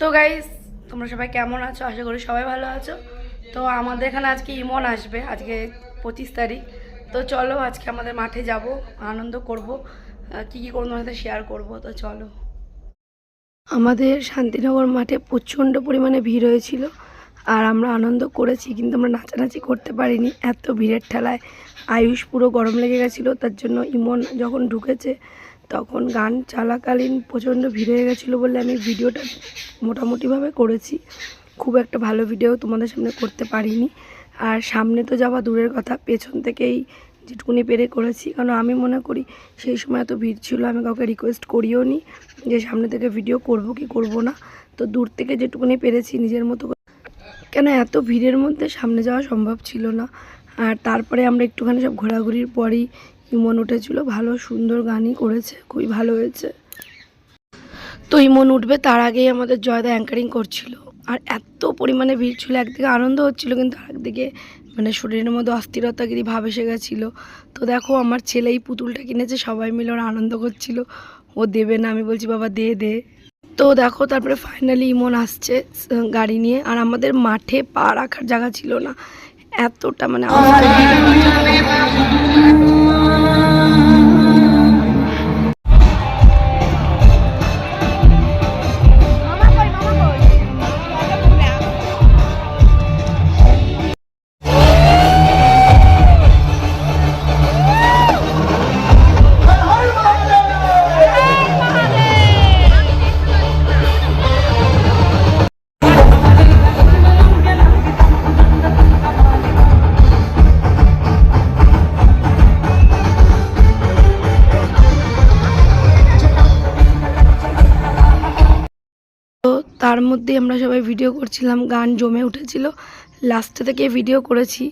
তো গাইস তোমরা সবাই কেমন আছো? আশা করি সবাই ভালো আছো। তো আমাদের এখানে আজকে ইমন আসবে, আজকে পঁচিশ তারিখ। তো চলো আজকে আমাদের মাঠে যাব, আনন্দ করব কী কী করব সাথে শেয়ার করব, তো চলো। আমাদের শান্তিনগর মাঠে প্রচণ্ড পরিমাণে ভিড় হয়েছিল, আর আমরা আনন্দ করেছি, কিন্তু আমরা নাচানাচি করতে পারিনি। এত ভিড়ের ঠেলায় আয়ুষ পুরো গরম লেগে গেছিল, তার জন্য ইমন যখন ঢুকেছে তখন গান চালাকালীন প্রচণ্ড ভিড় হয়ে গেছিল বলে আমি ভিডিওটা মোটামুটিভাবে করেছি। খুব একটা ভালো ভিডিও তোমাদের সামনে করতে পারিনি। আর সামনে তো যাওয়া দূরের কথা, পেছন থেকেই যেটুকুনি পেরে করেছি। কারণ আমি মনে করি সেই সময় এত ভিড় ছিল, আমি কাউকে রিকোয়েস্ট করিও নি যে সামনে থেকে ভিডিও করব কি করব না। তো দূর থেকে যেটুকুনি পেরেছি নিজের মতো কেন এত ভিড়ের মধ্যে সামনে যাওয়া সম্ভব ছিল না? আর তারপরে আমরা একটুখানি সব ঘোরাঘুরির পরই ইমন উঠেছিল, ভালো সুন্দর গানই করেছে, খুবই ভালো হয়েছে। তো ইমন উঠবে, তার আগেই আমাদের জয়দা অ্যাঙ্কারিং করছিল। আর এত পরিমাণে ভিড় ছিল, একদিকে আনন্দ হচ্ছিল, কিন্তু আরেকদিকে মানে শরীরের মধ্যে অস্থিরতাগিরি ভাব এসে গেছিল। তো দেখো, আমার ছেলে এই পুতুলটা কিনেছে, সবাই মিলে ওরা আনন্দ করছিল। ও দেবে না, আমি বলছি, বাবা, দে দে। তো দেখো, তারপরে ফাইনালি ইমন আসছে, গাড়ি নিয়ে। আর আমাদের মাঠে পা রাখার জায়গা ছিল না। এতটা মানে mm -hmm. তার মধ্যেই আমরা সবাই ভিডিও করছিলাম, গান জমে উঠেছিল। লাস্টে থেকে ভিডিও করেছি।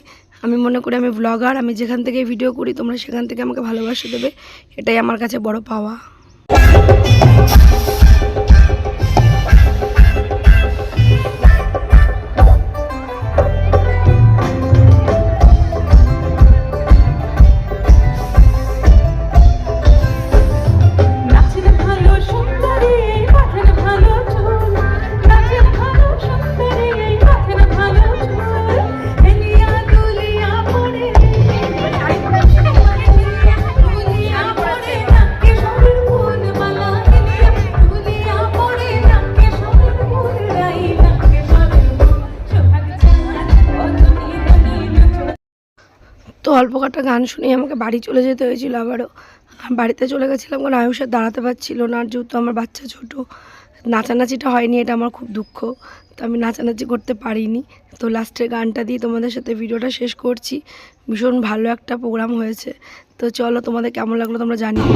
আমি মনে করি আমি ব্লগার আমি যেখান থেকে ভিডিও করি, তোমরা সেখান থেকে আমাকে ভালোবাসা দেবে। এটাই আমার কাছে বড় পাওয়া। অল্প কটা গান শুনেই আমাকে বাড়ি চলে যেতে হয়েছিল আবারও। বাড়িতে চলে গেছিলাম কারণ আয়ুষের দাঁড়াতে পারছিল না। আর যেহেতু আমার বাচ্চা ছোটো, নাচানাচিটা হয়নি, এটা আমার খুব দুঃখ। তো আমি নাচানাচি করতে পারিনি। তো লাস্টের গানটা দিয়ে তোমাদের সাথে ভিডিওটা শেষ করছি। ভীষণ ভালো একটা প্রোগ্রাম হয়েছে। তো চলো তোমাদের কেমন লাগল তোমরা জানিও।